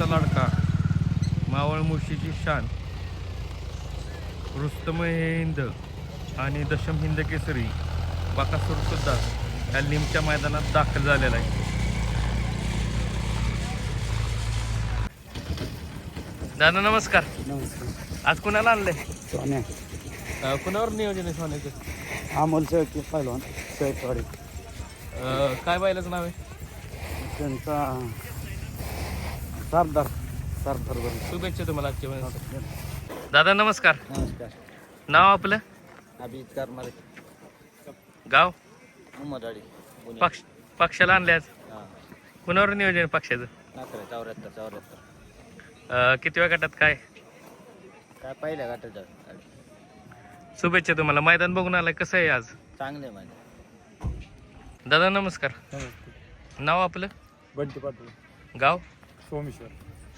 मावळांचा लाडका मावळ मुळशीची शान रुस्तम हे हिंद आणि दशम हिंद केसरी बाकासूर सुद्धा या लिमच्या मैदानात दाखल झालेला आहे. दादा नमस्कार. नमस्कार. आज कुणाला आणलंय? सोन्या. कुणावर नियोजन आहे सोन्याचं? अमोल चौकी पहिलवान अं, काय बायलाचं नाव आहे? त्यांचा सरदार सरदार बरोबर शुभेच्छा तुम्हाला आजच्या वेळेस. दादा नमस्कार. नमस्कार. नाव आपलं? अभिजित करमारे. गाव? उमराडी पुणे. पक्ष पक्षाला आणले आज? हां. कुणावर नियोजन आहे पक्षाचं. नाकरे चौऱ्याहत्तर चौऱ्याहत्तर. अं, कितव्या गटात काय? काय पहिल्या गाठाच्या शुभेच्छा तुम्हाला. मैदान बघून आलाय. कसं आहे आज? चांगले माझे दादा नमस्कार. नाव आपलं? बंटी पाटील. गाव? सोमेश्वर.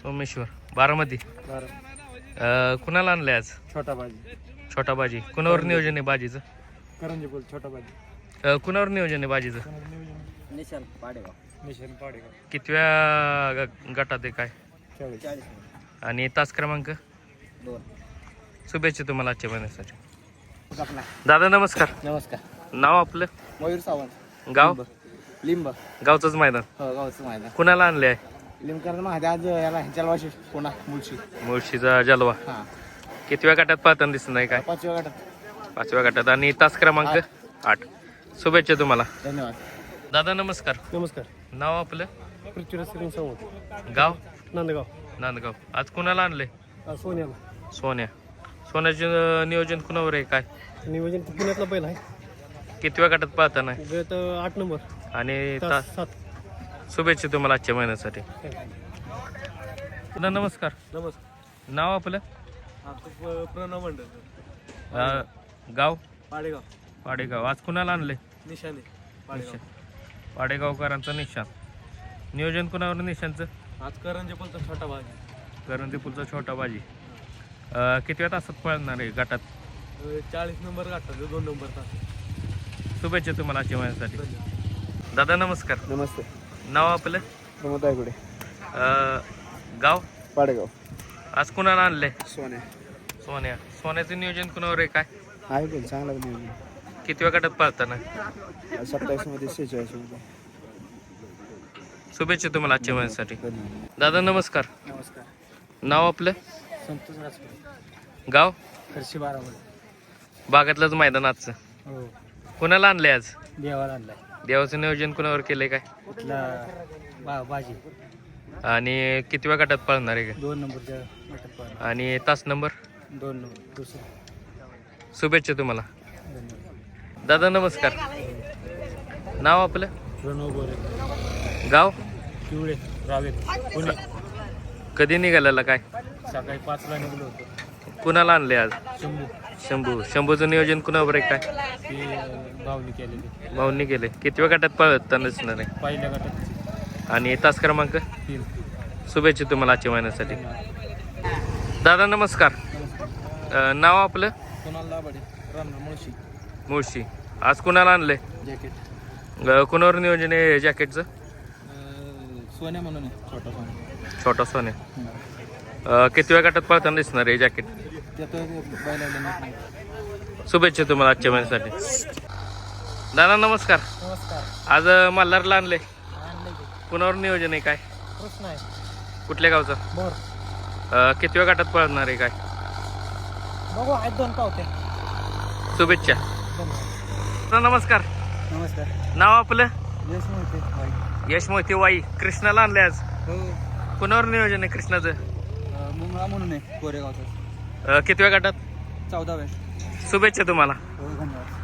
सोमेश्वर. बारामती. बरं अं, कुणाला आणलंय आज? छोटा बाजी छोटा बाजी कुणावर नियोजन आहे बाजीचं? करंजी बोल छोटा बाजी अं, कुणावर नियोजन आहे बाजीचं? निशान पाडेगाव. निशान पाडेगाव. कितव्या ग- गटात आहे काय? चाळीस. आणि तास क्रमांक? दोन. शुभेच्छा तुम्हाला आजच्या महिन्यासाठी. दादा नमस्कार. नमस्कार. नाव आपलं? मयूर सावंत. गाव? लिंब. गावचंच मैदान. हो गावचं मैदान. कुणाला आणले आहे आज याला पुन्हा मुळशी. मुळशीचा जलवा. हां. कितव्या गटात पाहताना दिसत नाही काय? पाचव्या गटात. पाचव्या गटात. आणि तास क्रमांक आठ. शुभेच्छा तुम्हाला. धन्यवाद. दादा नमस्कार. नमस्कार. नाव आपलं? पृथ्वीराज सिंग सावंत. गाव? नांदगाव. नांदगाव. आज कुणाला आणले सोन्याला. सोन्या. सोन्याचं नियोजन कुणावर आहे काय? नियोजन पुण्यातला पहिला आहे. कितव्या गटात पाहताना गट आठ नंबर. आणि तास तास सात. शुभेच्छा तुम्हाला आजच्या महिन्यासाठी. पुन्हा नमस्कार. नमस्कार. नाव आपलं? प्रणव मंडळ. अं, गाव? पाडेगाव. पाडेगाव. आज कुणाला आणले निशाने पाडेगावकरांचं निशाण नियोजन कुणावर निशांचं? आज करंजे बोलतो छोटा भाग करंदीपूरचा छोटा बाजी अं, कितव्या तासात पळणार आहे गटात? चाळीस नंबर गाठतात दोन नंबर तास शुभेच्छा तुम्हाला आजच्या महिन्यासाठी. दादा नमस्कार. नमस्ते. नाव आपलं? प्रमोद आयगुडे. गाव? पाडेगाव. आज कुणाला आणलंय? सोन्या. सोन्या. सोन्याचं नियोजन कुणावर आहे काय? आहे पण चांगला नियोजन. कितव्या गटात पळताना? सत्तावीसमध्ये शेहेचाळीसमध्ये शुभेच्छा तुम्हाला आजच्या महिन्यासाठी. धन्यवाद. दादा नमस्कार. नमस्कार. नाव आपलं? संतोष राजपूर गाव? हर्षी बारामध्ये बागातलंच मैदान आजचं हो. कुणाला आणलंय आज? देवाला आणलाय. देवाचं नियोजन कुणावर केलंय काय? कुठला? बा भाजी आणि कितव्या गटात पळणार आहे दोन नंबरच्या गटात पाहिला का आणि तास नंबर? दोन नंबर दुसरं. शुभेच्छा तुम्हाला. दादा नमस्कार. नाव आपलं? प्रणव गोरे. गाव? पिवळे रावेत पुणे. कधी निघालेला काय? सकाळी पाचला निघलो होतो. कुणाला आणले आज? शंभू. शंभू. शंभूचं नियोजन कुणावर आहे काय? ती अं, भावनी केलेली. भाऊंनी केले. कितव्या गटात पळत नसणार आहे? पहिल्या गटात. आणि तास क्रमांक? तीन. शुभेच्छा तुम्हाला आजच्या महिन्यासाठी. दादा नमस्कार. अं, नाव आपलं? कोणाला लाभाडे रामना मुळशी. मुळशी. आज कुणाला आणलंय? जॅकेट. अं, कुणावर नियोजन आहे जॅकेटचं? सोन्या म्हणून आहे छोटा सोन्या. छोटा सोने अं, कितव्या गटात पळताना दिसणार आहे जॅकेट शुभेच्छा तुम्हाला आजच्या महिन्यासाठी. दादा नमस्कार. आज मल्हारला आणले कुणावर नियोजन आहे काय? कुठल्या गावचं? बर. अं, कितव्या गटात पळणार आहे काय? दोन पावते शुभेच्छा. नमस्कार. नमस्कार. नाव आपलं? यश मोहिते यश मोहिते वाई. कृष्णाला आणले आज. हो. कुणावर नियोजन आहे कृष्णाचं. मुंगळा म्हणून आहे कोरेगावचा कितव्या गटात? चौदाव्या. शुभेच्छा तुम्हाला. हो धन्यवाद.